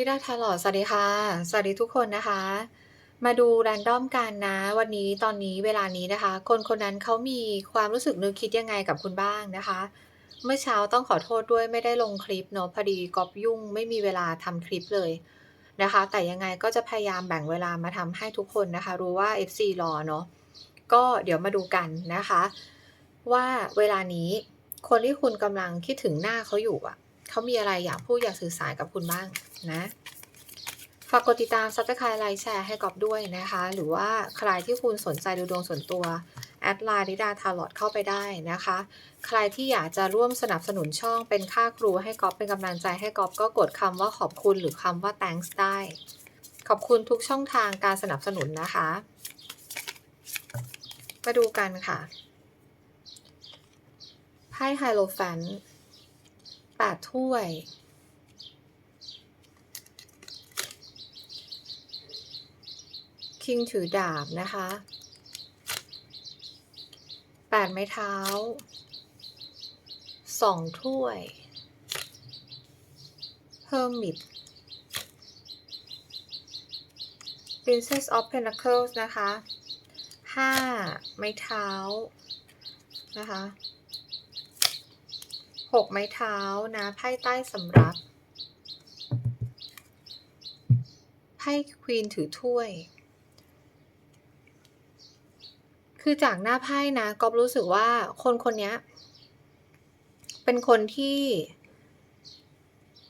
พี่ดาทาลอดสวัสดีค่ะ สวัสดีทุกคนนะคะ มาดูแรนดอมกันนะ วันนี้ตอนนี้เวลานี้นะคะ คนคนนั้นเขามีความรู้สึกนึกคิดยังไงกับคุณบ้างนะคะ เมื่อเช้าต้องขอโทษด้วยไม่ได้ลงคลิปเนาะพอดีกอบยุ่งไม่มีเวลาทำคลิปเลยนะคะ แต่ยังไงก็จะพยายามแบ่งเวลามาทำให้ทุกคนนะคะ รู้ว่า FC รอเนาะก็เดี๋ยวมาดูกันนะคะ ว่าเวลานี้คนที่คุณกำลังคิดถึงหน้าเขาอยู่อะ เขามีอะไรอยากพูดอยากสื่อสารกับคุณบ้างนะฝากกดติดตามซับสไครต์ไลค์แชร์ให้กอบด้วยนะคะ หรือว่าใครที่คุณสนใจดูดวงส่วนตัว แอดไลน์ดิดาทาร์ลอตเข้าไปได้นะคะ ใครที่อยากจะร่วมสนับสนุนช่องเป็นค่าครูให้กอบเป็นกำลังใจให้กอบก็กดคำว่าขอบคุณหรือคำว่า thanks ได้ ขอบคุณทุกช่องทางการสนับสนุนนะคะ มาดูกันค่ะไพ่ไฮโลแฟน แปดถ้วย คิงถือดาบนะคะแปดไม้เท้าสองถ้วยเพิ่มมิด Princess of Pentacles นะคะห้าไม้เท้านะคะ หกไม้เท้านะไพ่ใต้สำรับไพ่ควีนถือถ้วย คือจากหน้าไพ่นะก๊อฟรู้สึกว่าคนคนนี้เป็นคนที่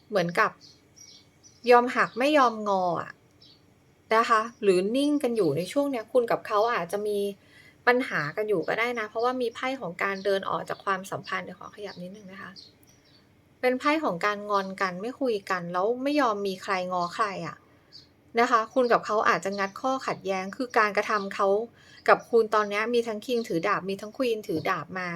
เหมือนกับ ยอมหักไม่ยอมงออะนะคะ หรือนิ่งกันอยู่ในช่วงเนี้ยคุณกับเขาอาจจะมี ปัญหากันอยู่ก็ได้นะ เพราะว่ามีไพ่ของการเดินออกจากความสัมพันธ์เดี๋ยวขอขยับนิดนึงนะคะ เป็นไพ่ของการงอนกันไม่คุยกัน แล้วไม่ยอมมีใครงอใครอะนะคะ คุณกับเขาอาจจะงัดข้อขัดแย้ง คือการกระทำเขากับคุณตอนนี้มีทั้งคิงถือดาบมีทั้งควีนถือดาบมา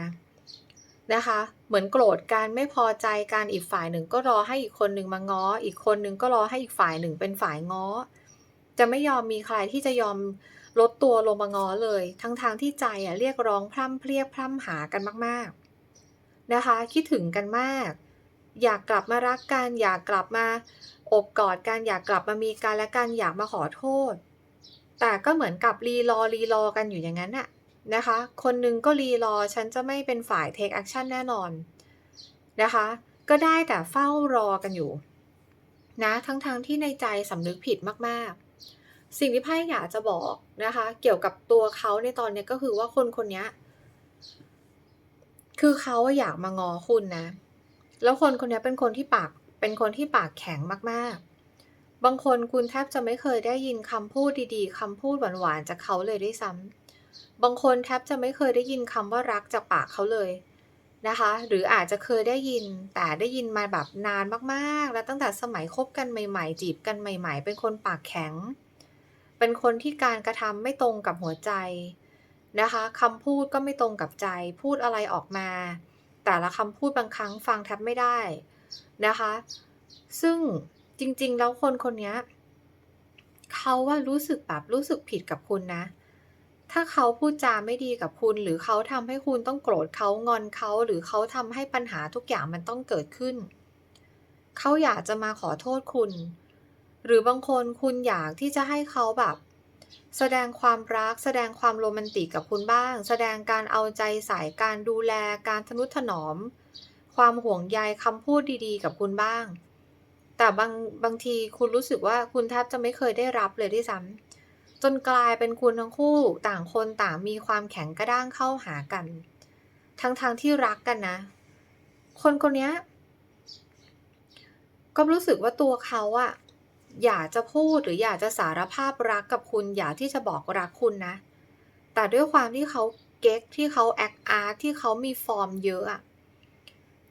นะคะ เหมือนโกรธการไม่พอใจการอีกฝ่ายหนึ่งก็รอให้อีกคนหนึ่งมาง้อ อีกคนหนึ่งก็รอให้อีกฝ่ายหนึ่งเป็นฝ่ายง้อ จะไม่ยอมมีใครที่จะยอม ลดตัวลงมางอเลย ทั้งทางที่ใจอะเรียกร้องพร่ำเพรียพร่ำหากันมากๆนะคะ คิดถึงกันมาก อยากกลับมารักกัน อยากกลับมาอบกอดกันอยากกลับมามีกันและกันอยากมาขอโทษ แต่ก็เหมือนกับรีรอรีรอกันอยู่อย่างนั้นน่ะนะคะ คนหนึงก็รีรอฉันจะไม่เป็นฝ่าย take action แน่นอนนะคะ ก็ได้แต่เฝ้ารอกันอยู่ นะทั้งๆทที่ในใจสำนึกผิดมากๆ สิ่งที่ไพ่อยากจะบอกนะคะ เกี่ยวกับตัวเขาในตอนนี้ก็คือว่าคนคนนี้คือเขาอะอยากมางอคุณนะ แล้วคนคนนี้เป็นคนที่ปากเป็นคนที่ปากแข็งมากๆ บางคนคุณแทบจะไม่เคยได้ยินคำพูดดีๆคำพูดหวานๆจากเขาเลยด้วยซ้ำบางคนแทบจะไม่เคยได้ยินคำว่ารักจากปากเขาเลยนะคะ หรืออาจจะเคยได้ยินแต่ได้ยินมาแบบนานมากๆ แล้วตั้งแต่สมัยคบกันใหม่ ๆ จีบกันใหม่ ๆ เป็นคนปากแข็ง เป็นคนที่การกระทำไม่ตรงกับหัวใจนะคะคำพูดก็ไม่ตรงกับใจ พูดอะไรออกมา แต่ละคำพูดบางครั้งฟังแทบไม่ได้นะคะ ซึ่งจริง ๆ แล้วคนคนนี้เขาว่ารู้สึกแบบรู้สึกผิดกับคุณนะ ถ้าเขาพูดจาไม่ดีกับคุณ หรือเขาทำให้คุณต้องโกรธเขางอนเขาหรือเขาทำให้ปัญหาทุกอย่างมันต้องเกิดขึ้น เขาอยากจะมาขอโทษคุณ หรือบางคนคุณอยากที่จะให้เขาแบบ แสดงความรัก แสดงความโรแมนติกกับคุณบ้าง แสดงการเอาใจใส่การดูแลการทนุถนอม ความห่วงใยคำพูดดีๆ กับคุณบ้าง แต่บางบางทีคุณรู้สึกว่าคุณแทบจะไม่เคยได้รับเลยด้วยซ้ำจนกลายเป็นคุณทั้งคู่ต่างคนต่างมีความแข็งกระด้างเข้าหากัน ทั้งๆทที่รักกันนะ คนคนนี้ก็รู้สึกว่าตัวเขาอะ อยากจะพูดหรืออยากจะสารภาพรักกับคุณ อยากที่จะบอกรักคุณนะ แต่ด้วยความที่เขาเก๊กที่เขาแอคอาร์ที่เขามีฟอร์มเยอะอะ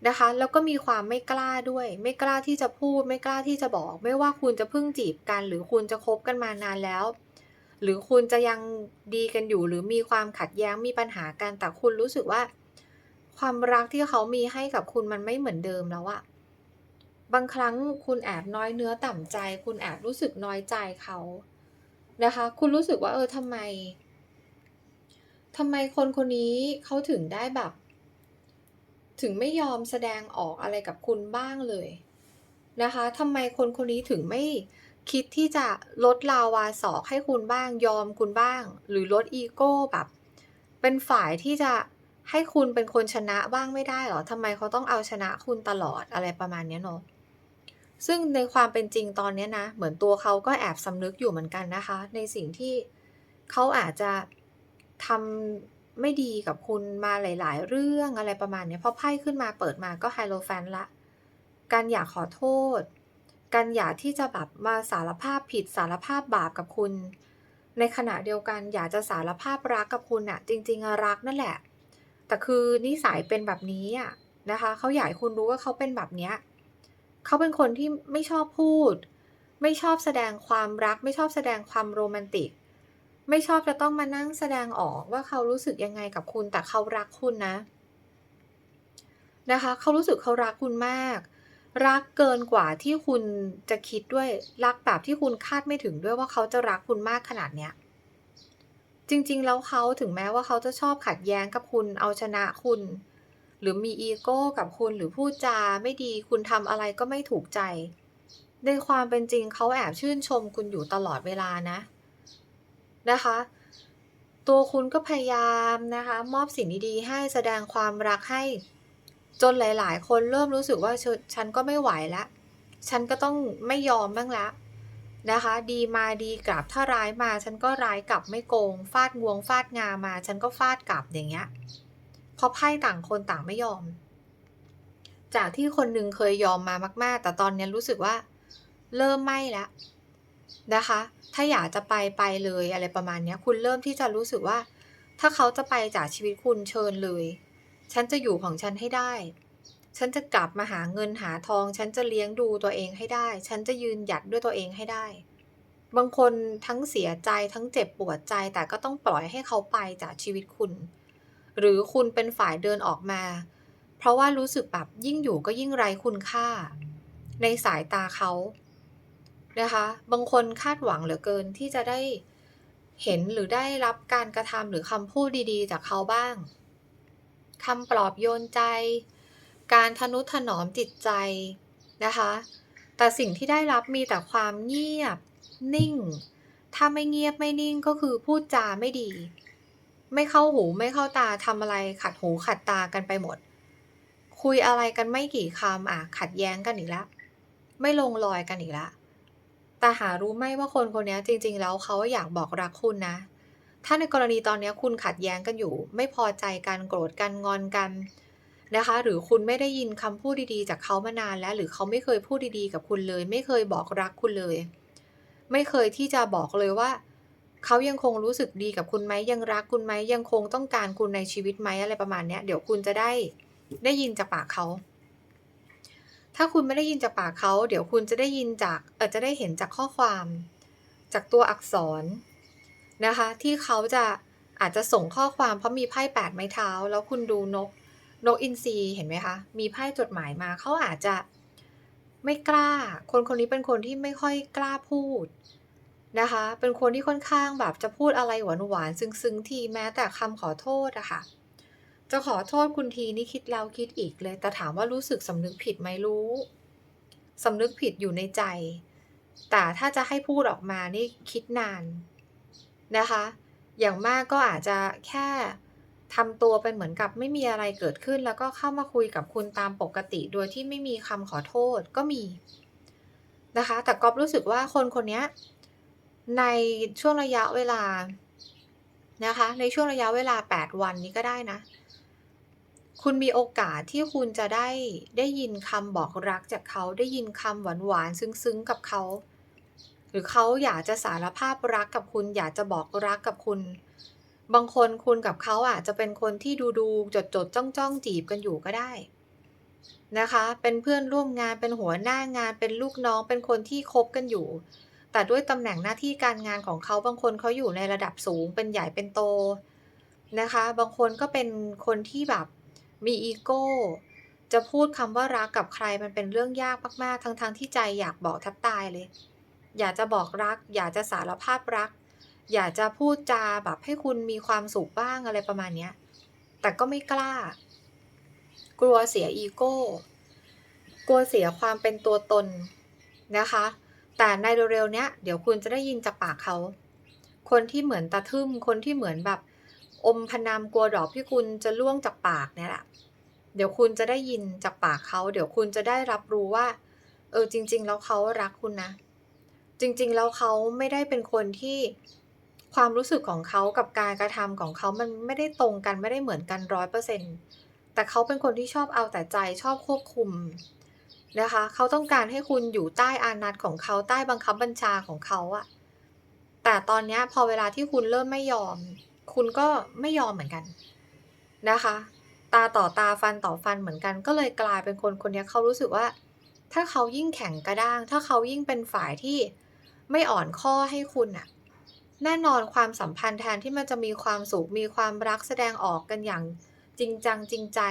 นะคะ แล้วก็มีความไม่กล้าด้วย ไม่กล้าที่จะพูด ไม่กล้าที่จะบอก ไม่ว่าคุณจะเพิ่งจีบกัน หรือคุณจะคบกันมานานแล้ว หรือคุณจะยังดีกันอยู่ หรือมีความขัดแย้งมีปัญหากันแต่คุณรู้สึกว่า ความรักที่เขามีให้กับคุณมันไม่เหมือนเดิมแล้วอะ บางครั้งคุณแอบน้อยเนื้อต่ำใจ คุณแอบรู้สึกน้อยใจเขานะคะ คุณรู้สึกว่าเออทำไมทำไมคนคนนี้เขาถึงได้แบบ ถึงไม่ยอมแสดงออกอะไรกับคุณบ้างเลยนะคะทำไมคนคนนี้ถึงไม่คิดที่จะลดลาวาศอกให้คุณบ้าง ยอมคุณบ้าง หรือลดอีโก้แบบ เป็นฝ่ายที่จะให้คุณเป็นคนชนะบ้างไม่ได้เหรอทำไมเขาต้องเอาชนะคุณตลอดอะไรประมาณนี้เนาะ ซึ่งในความเป็นจริงตอนนี้นะ เหมือนตัวเขาก็แอบสำนึกอยู่เหมือนกันนะคะ ในสิ่งที่เขาอาจจะทำไม่ดีกับคุณมาหลาย ๆ เรื่องอะไรประมาณเนี้ยพอไพ่ขึ้นมาเปิดมาก็ไฮโลแฟนละ การอยากขอโทษ การอยากที่จะแบบมาสารภาพผิดสารภาพบาปกับคุณ ในขณะเดียวกันอยากจะสารภาพรักกับคุณอะจริง ๆ รักนั่นแหละ แต่คือนิสัยเป็นแบบนี้อะนะคะเขาอยากคุณรู้ว่าเขาเป็นแบบเนี้ย เขาเป็นคนที่ไม่ชอบพูด ไม่ชอบแสดงความรัก ไม่ชอบแสดงความโรแมนติก ไม่ชอบจะต้องมานั่งแสดงออกว่าเขารู้สึกยังไงกับคุณแต่เขารักคุณนะ นะคะ เขารู้สึกเขารักคุณมาก รักเกินกว่าที่คุณจะคิดด้วยรักแบบที่คุณคาดไม่ถึงด้วยว่าเขาจะรักคุณมากขนาดเนี้ยจริงๆ แล้วเขาถึงแม้ว่าเขาจะชอบขัดแย้งกับคุณเอาชนะคุณ หรือมีอีโก้กับคุณหรือพูดจาไม่ดีคุณทำอะไรก็ไม่ถูกใจ ในความเป็นจริงเขาแอบชื่นชมคุณอยู่ตลอดเวลานะนะคะ ตัวคุณก็พยายามนะคะ มอบสิ่งดีๆให้แสดงความรักให้ จนหลาย ๆ คนเริ่มรู้สึกว่าฉันก็ไม่ไหวแล้วฉันก็ต้องไม่ยอมบ้างแล้วนะคะ ดีมาดีกลับถ้าร้ายมา ฉันก็ร้ายกลับไม่โกง ฟาดงวงฟาดงามา ฉันก็ฟาดกลับอย่างเงี้ย เพราะไพ่ต่างคนต่างไม่ยอม จากที่คนหนึ่งเคยยอมมามาก ๆ แต่ตอนนี้รู้สึกว่า เริ่มไม่แล้วนะคะ ถ้าอยากจะไปไปเลยอะไรประมาณนี้คุณเริ่มที่จะรู้สึกว่า ถ้าเขาจะไปจากชีวิตคุณเชิญเลย ฉันจะอยู่ของฉันให้ได้ ฉันจะกลับมาหาเงินหาทอง ฉันจะเลี้ยงดูตัวเองให้ได้ ฉันจะยืนหยัดด้วยตัวเองให้ได้ บางคนทั้งเสียใจทั้งเจ็บปวดใจแต่ก็ต้องปล่อยให้เขาไปจากชีวิตคุณ หรือคุณเป็นฝ่ายเดินออกมา เพราะว่ารู้สึกแบบยิ่งอยู่ก็ยิ่งไร้คุณค่า ในสายตาเขานะคะ บางคนคาดหวังเหลือเกินที่จะได้เห็นหรือได้รับการกระทำหรือคำพูดดีๆ จากเขาบ้างคำปลอบโยนใจ การทนุถนอมจิตใจนะคะ แต่สิ่งที่ได้รับมีแต่ความเงียบนิ่ง ถ้าไม่เงียบไม่นิ่งก็คือพูดจาไม่ดี ไม่เข้าหูไม่เข้าตาทำอะไรขัดหูขัดตากันไปหมด คุยอะไรกันไม่กี่คำอะขัดแย้งกันอีกแล้วไม่ลงรอยกันอีกแล้วแต่หารู้ไหมว่าคนคนนี้จริง ๆ แล้วเขาอยากบอกรักคุณนะ ถ้าในกรณีตอนนี้คุณขัดแย้งกันอยู่ ไม่พอใจกันโกรธกันงอนกันนะคะ หรือคุณไม่ได้ยินคำพูดดีๆ จากเขามานานแล้ว หรือเขาไม่เคยพูดดีๆ กับคุณเลย ไม่เคยบอกรักคุณเลย ไม่เคยที่จะบอกเลยว่า เขายังคงรู้สึกดีกับคุณไหมยังรักคุณไหมยังคงต้องการคุณในชีวิตไหมอะไรประมาณเนี้ยเดี๋ยวคุณจะได้ได้ยินจากปากเขาถ้าคุณไม่ได้ยินจากปากเขาเดี๋ยวคุณจะได้ยินจากเออจะได้เห็นจากข้อความ จากตัวอักษรนะคะ ที่เขาจะอาจจะส่งข้อความเพราะมีไพ่8ไม้เท้า แล้วคุณดูนกนกอินทรีเห็นไหมคะมีไพ่จดหมายมาเขาอาจจะไม่กล้า คนคนนี้เป็นคนที่ไม่ค่อยกล้าพูด นะคะ เป็นคนที่ค่อนข้างแบบจะพูดอะไรหวานๆซึ้งๆทีแม้แต่คำขอโทษอะค่ะ จะขอโทษคุณทีนี่คิดแล้วคิดอีกเลย แต่ถามว่ารู้สึกสำนึกผิดไหมรู้สำนึกผิดอยู่ในใจ แต่ถ้าจะให้พูดออกมานี่คิดนานนะคะ อย่างมากก็อาจจะแค่ทำตัวเป็นเหมือนกับไม่มีอะไรเกิดขึ้น แล้วก็เข้ามาคุยกับคุณตามปกติ โดยที่ไม่มีคำขอโทษก็มีนะคะ แต่ก๊อฟรู้สึกว่าคนคนนี้ ในช่วงระยะเวลานะคะ ในช่วงระยะเวลา 8 วันนี้ก็ได้นะ คุณมีโอกาสที่คุณจะได้ได้ยินคำบอกรักจากเขาได้ยินคำหวานๆซึ้งๆกับเขา หรือเขาอยากจะสารภาพรักกับคุณ อยากจะบอกรักกับคุณ บางคนคุณกับเขาอาจจะเป็นคนที่ดูๆจดๆจ้องๆจีบกันอยู่ก็ได้นะคะ เป็นเพื่อนร่วมงานเป็นหัวหน้างานเป็นลูกน้องเป็นคนที่คบกันอยู่ แต่ด้วยตำแหน่งหน้าที่การงานของเขาบางคนเขาอยู่ในระดับสูง เป็นใหญ่เป็นโตนะคะ บางคนก็เป็นคนที่แบบมีอีโก้จะพูดคำว่ารักกับใครมันเป็นเรื่องยากมากๆ ทั้งๆที่ใจอยากบอกแทบตายเลย อยากจะบอกรัก อยากจะสารภาพรัก อยากจะพูดจาแบบให้คุณมีความสุขบ้างอะไรประมาณนี้แต่ก็ไม่กล้า กลัวเสียอีโกกกลัวเสียความเป็นตัวตนนะคะ แต่ในเร็วๆเนี้ยเดี๋ยวคุณจะได้ยินจากปากเขา คนที่เหมือนตาทึ่ม คนที่เหมือนแบบ อมพนามกลัวดอกพิกุลจะล่วงจากปากเนี่ยแหละเดี๋ยวคุณจะได้ยินจากปากเขา เดี๋ยวคุณจะได้รับรู้ว่า เออจริง ๆ แล้วเขารักคุณนะ จริง ๆ แล้วเขาไม่ได้เป็นคนที่ความรู้สึกของเขากับการกระทำของเขามันไม่ได้ตรงกันไม่ได้เหมือนกัน100%แต่เขาเป็นคนที่ชอบเอาแต่ใจชอบควบคุม นะคะ เขาต้องการให้คุณอยู่ใต้อานัตของเขาใต้บังคับบัญชาของเขาอะแต่ตอนนี้พอเวลาที่คุณเริ่มไม่ยอม คุณก็ไม่ยอมเหมือนกันนะคะ ตาต่อตาฟันต่อฟันเหมือนกัน ก็เลยกลายเป็นคนคนนี้เขารู้สึกว่า ถ้าเขายิ่งแข็งกระด้าง ถ้าเขายิ่งเป็นฝ่ายที่ไม่อ่อนข้อให้คุณน่ะแน่นอนความสัมพันธ์แทนที่มันจะมีความสุขมีความรักแสดงออกกันอย่างจริงจังจริงใจ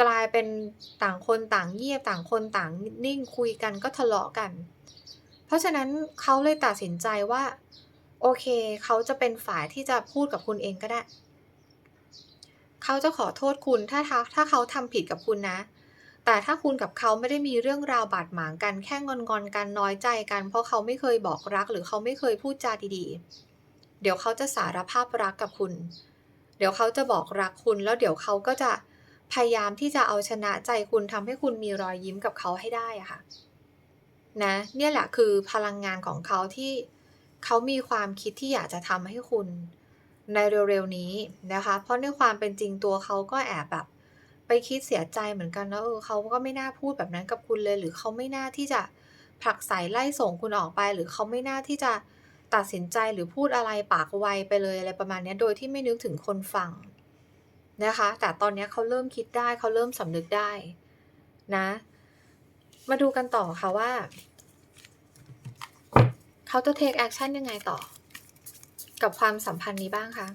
กลายเป็นต่างคนต่างเงียบต่างคนต่างนิ่งคุยกันก็ทะเลาะกัน เพราะฉะนั้นเขาเลยตัดสินใจว่า โอเค เขาจะเป็นฝ่ายที่จะพูดกับคุณเองก็ได้ เขาจะขอโทษคุณถ้าทถ้าเขาทำผิดกับคุณนะ แต่ถ้าคุณกับเขาไม่ได้มีเรื่องราวบาดหมางกันแค่งอนๆกันน้อยใจกัน เพราะเขาไม่เคยบอกรัก หรือเขาไม่เคยพูดจาดีๆ เดี๋ยวเขาจะสารภาพรักกับคุณ เดี๋ยวเขาจะบอกรักคุณแล้วเดี๋ยวเขาก็จะ พยายามที่จะเอาชนะใจคุณทำให้คุณมีรอยยิ้มกับเขาให้ได้อะค่ะนะเนี่ยแหละคือพลังงานของเขาที่เขามีความคิดที่อยากจะทำให้คุณในเร็วๆนี้นะคะ เพราะในความเป็นจริงตัวเขาก็แอบแบบ ไปคิดเสียใจเหมือนกันนะเออเขาก็ไม่น่าพูดแบบนั้นกับคุณเลย หรือเขาไม่น่าที่จะผลักไสไล่ส่งคุณออกไป หรือเขาไม่น่าที่จะตัดสินใจหรือพูดอะไรปากไวไปเลยอะไรประมาณนี้โดยที่ไม่นึกถึงคนฟัง นะคะ แต่ตอนนี้เขาเริ่มคิดได้เขาเริ่มสำนึกได้นะ มาดูกันต่อค่ะว่าเขาจะ take action ยังไงต่อ กับความสัมพันธ์นี้บ้างคะ?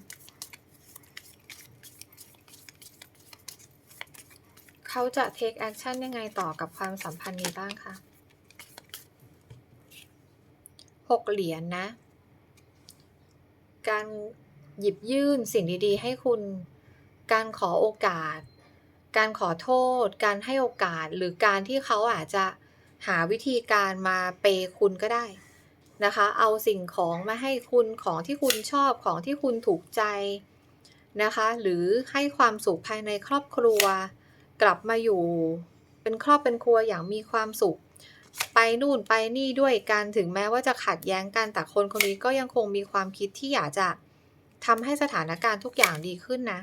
เขาจะ take action ยังไงต่อกับความสัมพันธ์นี้บ้างคะ?6เหรียญนะ การหยิบยื่นสิ่งดี ๆ ให้คุณ การขอโอกาส การขอโทษ การให้โอกาส หรือการที่เขาอาจจะหาวิธีการมาเพย์คุณก็ได้นะคะ เอาสิ่งของมาให้คุณของที่คุณชอบของที่คุณถูกใจนะคะ หรือให้ความสุขภายในครอบครัว กลับมาอยู่ เป็นครอบเป็นครัวอย่างมีความสุข ไปนู่นไปนี่ด้วยกันถึงแม้ว่าจะขัดแย้งกันแต่คนคนนี้ก็ยังคงมีความคิดที่อยากจะทำให้สถานการณ์ทุกอย่างดีขึ้นนะ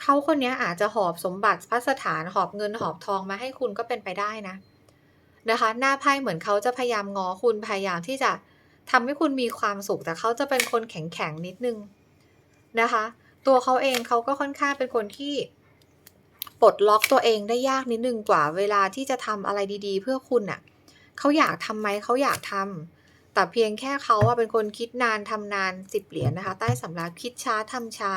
เขาคนนี้อาจจะหอบสมบัติพัสถานหอบเงินหอบทองมาให้คุณก็เป็นไปได้นะ นะคะ หน้าไพ่เหมือนเขาจะพยายามง้อคุณพยายามที่จะทำให้คุณมีความสุขแต่เขาจะเป็นคนแข็งๆนิดนึงนะคะ ตัวเขาเองเขาก็ค่อนข้างเป็นคนที่ปลดล็อกตัวเองได้ยากนิดนึงกว่าเวลาที่จะทำอะไรดีๆ เพื่อคุณน่ะเขาอยากทำไหมเขาอยากทำแต่เพียงแค่เขาอะเป็นคนคิดนานทำนาน10เหรียญนะคะ ใต้สำรับคิดช้าทำช้า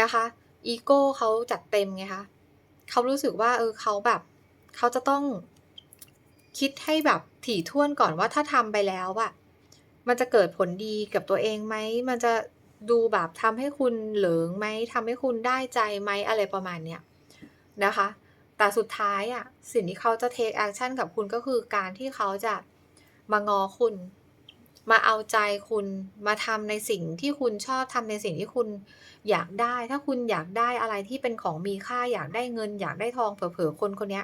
นะคะ อีโก้เขาจัดเต็มไงคะเขารู้สึกว่าเออเขาแบบเขาจะต้องคิดให้แบบถี่ถ้วนก่อนว่าถ้าทำไปแล้วอะมันจะเกิดผลดีกับตัวเองไหม มันจะดูแบบทำให้คุณเหลิงไหมทำให้คุณได้ใจไหมอะไรประมาณเนี้ยนะคะ แต่สุดท้ายอะสิ่งที่เขาจะ take action กับคุณก็คือการที่เขาจะมางอคุณ มาเอาใจคุณมาทำในสิ่งที่คุณชอบทำในสิ่งที่คุณอยากได้ ถ้าคุณอยากได้อะไรที่เป็นของมีค่าอยากได้เงิน อยากได้ทองเผลอๆคนคนนี้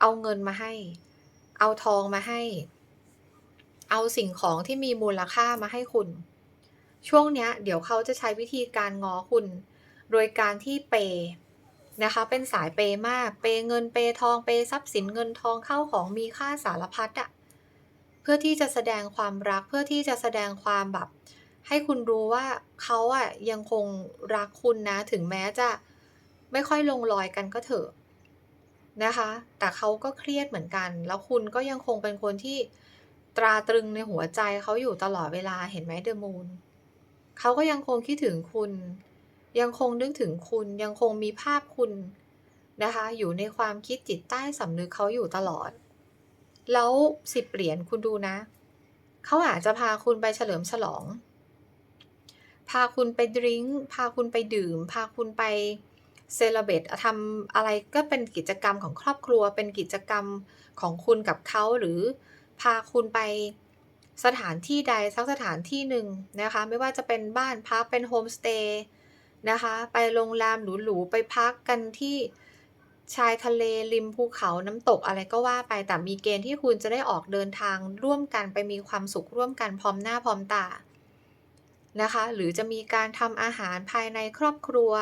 เอาเงินมาให้ เอาทองมาให้ เอาสิ่งของที่มีมูลค่ามาให้คุณ ช่วงเนี้ยเดี๋ยวเขาจะใช้วิธีการง้อคุณ โดยการที่เพย์นะคะเป็นสายเพย์มากเพย์เงินเพย์ทองเพย์ทรัพย์สินเงินทองเข้าของมีค่าสารพัดอะ เพื่อที่จะแสดงความรัก เพื่อที่จะแสดงความแบบ ให้คุณรู้ว่าเขาอะยังคงรักคุณนะ ถึงแม้จะไม่ค่อยลงรอยกันก็เถอะนะคะ แต่เขาก็เครียดเหมือนกัน แล้วคุณก็ยังคงเป็นคนที่ตราตรึงในหัวใจเขาอยู่ตลอดเวลาเห็นไหม The Moon เขาก็ยังคงคิดถึงคุณ ยังคงนึกถึงคุณ ยังคงมีภาพคุณนะคะ อยู่ในความคิดจิตใต้สำนึกเขาอยู่ตลอด แล้ว10เหรียญคุณดูนะ เขาอาจจะพาคุณไปเฉลิมฉลอง พาคุณไปดริงก์พาคุณไปดื่ม พาคุณไปเซเลเบรตทำอะไรก็เป็นกิจกรรมของครอบครัว เป็นกิจกรรมของคุณกับเขาหรือพาคุณไปสถานที่ใดสักสถานที่หนึ่งนะคะ ไม่ว่าจะเป็นบ้านพักเป็นโฮมสเตย์นะคะ ไปโรงแรมหรูๆไปพักกันที่ ชายทะเลริมภูเขาน้ำตกอะไรก็ว่าไปแต่มีเกณฑ์ที่คุณจะได้ออกเดินทางร่วมกันไปมีความสุขร่วมกันพร้อมหน้าพร้อมตานะคะ หรือจะมีการทำอาหารภายในครอบครัว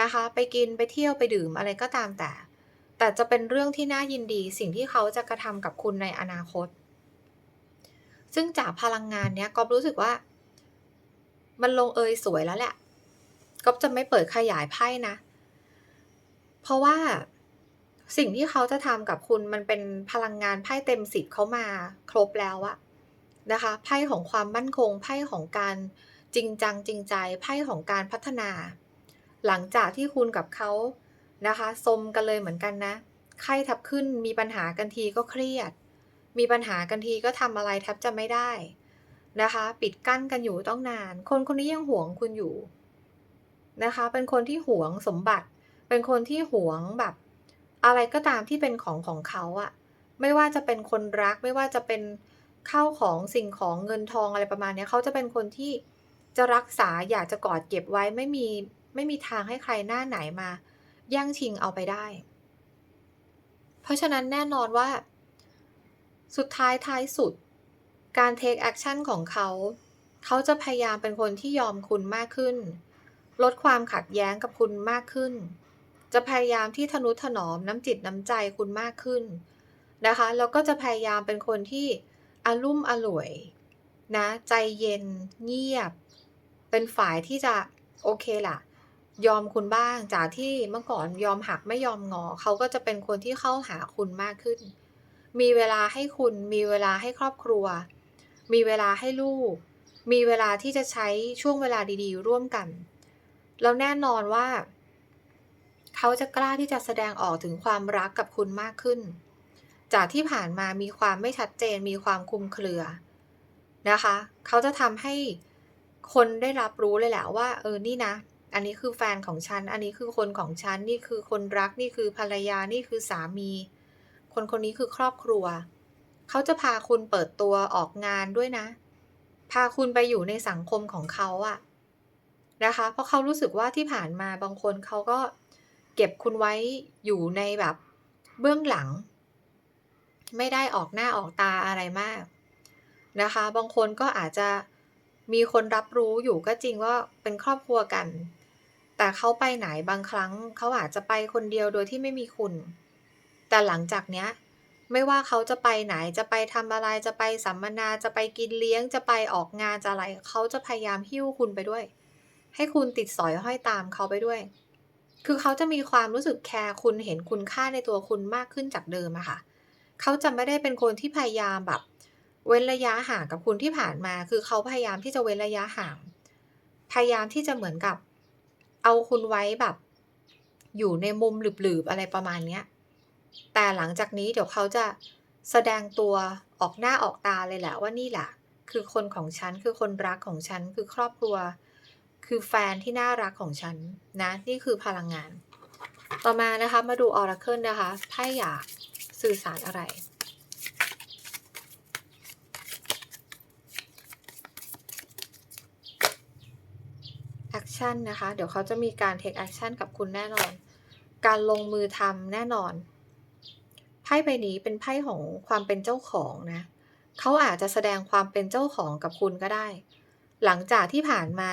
นะคะไปกินไปเที่ยวไปดื่มอะไรก็ตามแต่ แต่จะเป็นเรื่องที่น่ายินดีสิ่งที่เขาจะกระทำกับคุณในอนาคต ซึ่งจากพลังงานเนี้ยก๊อฟรู้สึกว่า มันลงเอยสวยแล้วแหละก๊อฟจะไม่เปิดขยายไพ่นะ เพราะว่าสิ่งที่เขาจะทำกับคุณมันเป็นพลังงานไพ่เต็มสิบเขามาครบแล้วอะนะคะไพ่ของความมั่นคงไพ่ของการจริงจังจริงใจไพ่ของการพัฒนา หลังจากที่คุณกับเขานะคะสมกันเลยเหมือนกันนะไข้ทับขึ้นมีปัญหากันทีก็เครียด มีปัญหากันทีก็ทำอะไรแทบจะไม่ได้นะคะ ปิดกั้นกันอยู่ต้องนาน คนคนนี้ยังหวงคุณอยู่นะคะ เป็นคนที่หวงสมบัติ เป็นคนที่หวงแบบ อะไรก็ตามที่เป็นของของเขาอะไม่ว่าจะเป็นคนรักไม่ว่าจะเป็นข้าวของสิ่งของเงินทองอะไรประมาณนี้เขาจะเป็นคนที่จะรักษาอยากจะกอดเก็บไว้ไม่มีไม่มีทางให้ใครหน้าไหนมาแย่งชิงเอาไปได้ เพราะฉะนั้นแน่นอนว่า สุดท้ายท้ายสุด การ take action ของเขา เขาจะพยายามเป็นคนที่ยอมคุณมากขึ้น ลดความขัดแย้งกับคุณมากขึ้น จะพยายามที่ทนุถนอมน้ำจิตน้ำใจคุณมากขึ้นนะคะ แล้วก็จะพยายามเป็นคนที่อารุ่มอร่วยนะใจเย็น เงียบ เป็นฝ่ายที่จะโอเคล่ะ ยอมคุณบ้างจากที่เมื่อก่อนยอมหักไม่ยอมงอ เขาก็จะเป็นคนที่เข้าหาคุณมากขึ้น มีเวลาให้คุณ มีเวลาให้ครอบครัว มีเวลาให้ลูก มีเวลาที่จะใช้ช่วงเวลาดีๆ ร่วมกัน แล้วแน่นอนว่า เขาจะกล้าที่จะแสดงออกถึงความรักกับคุณมากขึ้น จากที่ผ่านมามีความไม่ชัดเจนมีความคลุมเครือนะคะ เขาจะทำให้คนได้รับรู้เลยแหละว่า เออนี่นะ อันนี้คือแฟนของฉัน อันนี้คือคนของฉัน นี่คือคนรัก นี่คือภรรยา นี่คือสามี คนคนนี้คือครอบครัว เขาจะพาคุณเปิดตัวออกงานด้วยนะ พาคุณไปอยู่ในสังคมของเขาอะนะคะ เพราะเขารู้สึกว่าที่ผ่านมาบางคนเขาก็ เก็บคุณไว้อยู่ในแบบเบื้องหลัง ไม่ได้ออกหน้าออกตาอะไรมากนะคะ บางคนก็อาจจะมีคนรับรู้อยู่ก็จริงว่าเป็นครอบครัวกัน แต่เขาไปไหนบางครั้งเขาอาจจะไปคนเดียวโดยที่ไม่มีคุณ แต่หลังจากเนี้ยไม่ว่าเขาจะไปไหนจะไปทำอะไรจะไปสัมมนาจะไปกินเลี้ยงจะไปออกงานจะอะไรเขาจะพยายามหิ้วคุณไปด้วย ให้คุณติดสอยห้อยตามเขาไปด้วย คือเขาจะมีความรู้สึกแคร์คุณเห็นคุณค่าในตัวคุณมากขึ้นจากเดิมอะค่ะ เขาจะไม่ได้เป็นคนที่พยายามแบบ เว้นระยะห่างกับคุณที่ผ่านมา คือเขาพยายามที่จะเว้นระยะห่าง พยายามที่จะเหมือนกับ เอาคุณไว้แบบ อยู่ในมุมหลืบๆอะไรประมาณเนี้ย แต่หลังจากนี้เดี๋ยวเขาจะแสดงตัวออกหน้าออกตาเลยแหละว่านี่แหละ คือคนของฉันคือคนรักของฉันคือครอบครัว คือแฟนที่น่ารักของฉันนะ นี่คือพลังงาน ต่อมานะคะมาดูออราเคิลนะคะไพ่อยากสื่อสารอะไร แอคชั่นนะคะ เดี๋ยวเขาจะมีการเทคแอคชั่นกับคุณแน่นอน การลงมือทำแน่นอน ไพ่ใบนี้เป็นไพ่ของความเป็นเจ้าของนะเขาอาจจะแสดงความเป็นเจ้าของกับคุณก็ได้ หลังจากที่ผ่านมา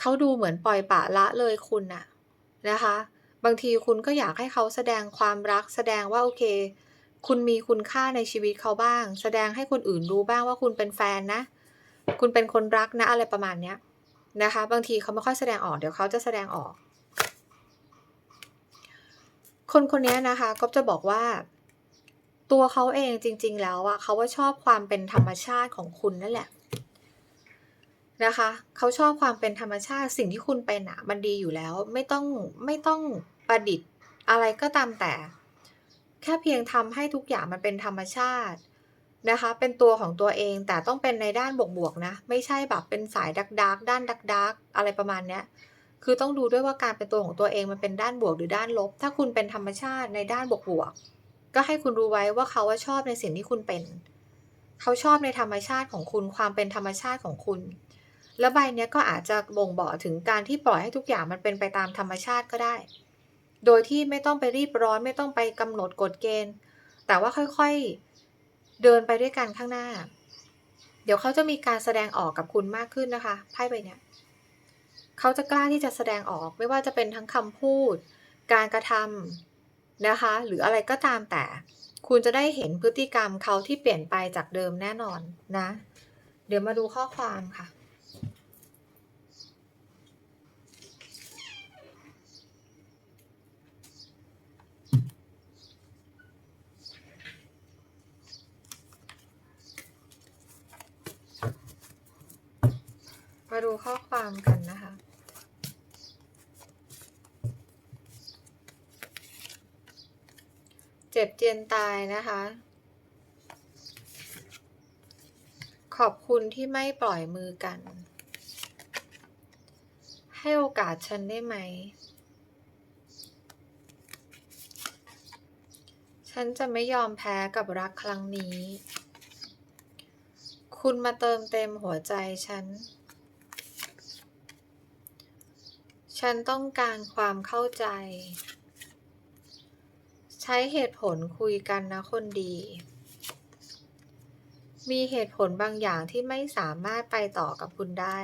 เขาดูเหมือนปล่อยปะละเลยคุณน่ะนะคะ บางทีคุณก็อยากให้เขาแสดงความรักแสดงว่าโอเค คุณมีคุณค่าในชีวิตเขาบ้าง แสดงให้คนอื่นรู้บ้างว่าคุณเป็นแฟนนะ คุณเป็นคนรักนะอะไรประมาณเนี้ยนะคะ บางทีเขาไม่ค่อยแสดงออกเดี๋ยวเขาจะแสดงออก คนคนนี้นะคะก็จะบอกว่า ตัวเขาเองจริง ๆ แล้วอะเขาว่าชอบความเป็นธรรมชาติของคุณนั่นแหละ นะคะเขาชอบความเป็นธรรมชาติสิ่งที่คุณเป็นอะมันดีอยู่แล้วไม่ต้องไม่ต้องประดิษฐ์อะไรก็ตามแต่ แค่เพียงทำให้ทุกอย่างมันเป็นธรรมชาตินะคะ เป็นตัวของตัวเองแต่ต้องเป็นในด้านบวกๆนะ ไม่ใช่แบบเป็นสายดักดักด้านดักดักอะไรประมาณเนี้ยคือต้องดูด้วยว่าการเป็นตัวของตัวเองมันเป็นด้านบวกหรือด้านลบ ถ้าคุณเป็นธรรมชาติในด้านบวกๆก็ให้คุณรู้ไว้ว่าเขาอะชอบในสิ่งที่คุณเป็น เขาชอบในธรรมชาติของคุณความเป็นธรรมชาติของคุณ แล้วใบเนี้ยก็อาจจะบ่งบอกถึงการที่ปล่อยให้ทุกอย่างมันเป็นไปตามธรรมชาติก็ได้ โดยที่ไม่ต้องไปรีบร้อนไม่ต้องไปกำหนดกฎเกณฑ์ แต่ว่าค่อยๆเดินไปด้วยกันข้างหน้า เดี๋ยวเขาจะมีการแสดงออกกับคุณมากขึ้นนะคะไพ่ใบเนี้ยเขาจะกล้าที่จะแสดงออกไม่ว่าจะเป็นทั้งคำพูด การกระทำนะคะ หรืออะไรก็ตามแต่ คุณจะได้เห็นพฤติกรรมเขาที่เปลี่ยนไปจากเดิมแน่นอนนะ เดี๋ยวมาดูข้อความค่ะ มาดูข้อความกันนะคะ เจ็บเจียนตายนะคะ ขอบคุณที่ไม่ปล่อยมือกัน ให้โอกาสฉันได้ไหม ฉันจะไม่ยอมแพ้กับรักครั้งนี้ คุณมาเติมเต็มหัวใจฉัน ฉันต้องการความเข้าใจ ใช้เหตุผลคุยกันนะคนดี มีเหตุผลบางอย่างที่ไม่สามารถไปต่อกับคุณได้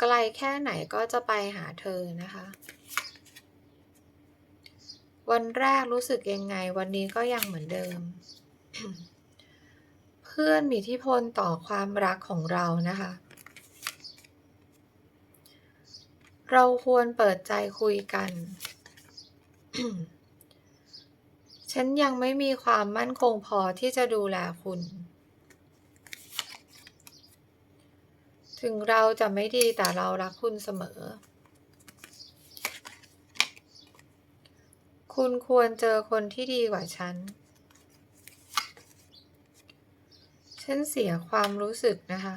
ไกลแค่ไหนก็จะไปหาเธอนะคะ วันแรกรู้สึกยังไง วันนี้ก็ยังเหมือนเดิม พื่อนมีอิทธิพลต่อความรักของเรานะคะ เราควรเปิดใจคุยกัน ฉันยังไม่มีความมั่นคงพอที่จะดูแลคุณ ถึงเราจะไม่ดีแต่เรารักคุณเสมอ คุณควรเจอคนที่ดีกว่าฉัน ฉันเสียความรู้สึกนะคะ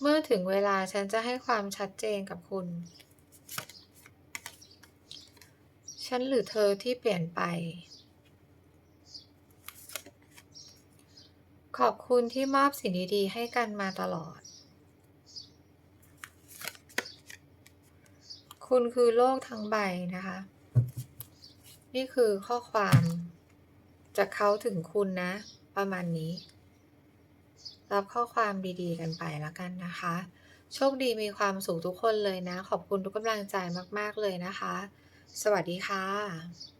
เมื่อถึงเวลาฉันจะให้ความชัดเจนกับคุณ ฉันหรือเธอที่เปลี่ยนไป ขอบคุณที่มอบสิ่งดีๆ ให้กันมาตลอด คุณคือโลกทั้งใบนะคะ นี่คือข้อความจากเขาถึงคุณนะ ประมาณนี้ รับข้อความดีๆ กันไปแล้วกันนะคะ โชคดีมีความสุขทุกคนเลยนะ ขอบคุณทุกกำลังใจมากๆเลยนะคะ สวัสดีค่ะ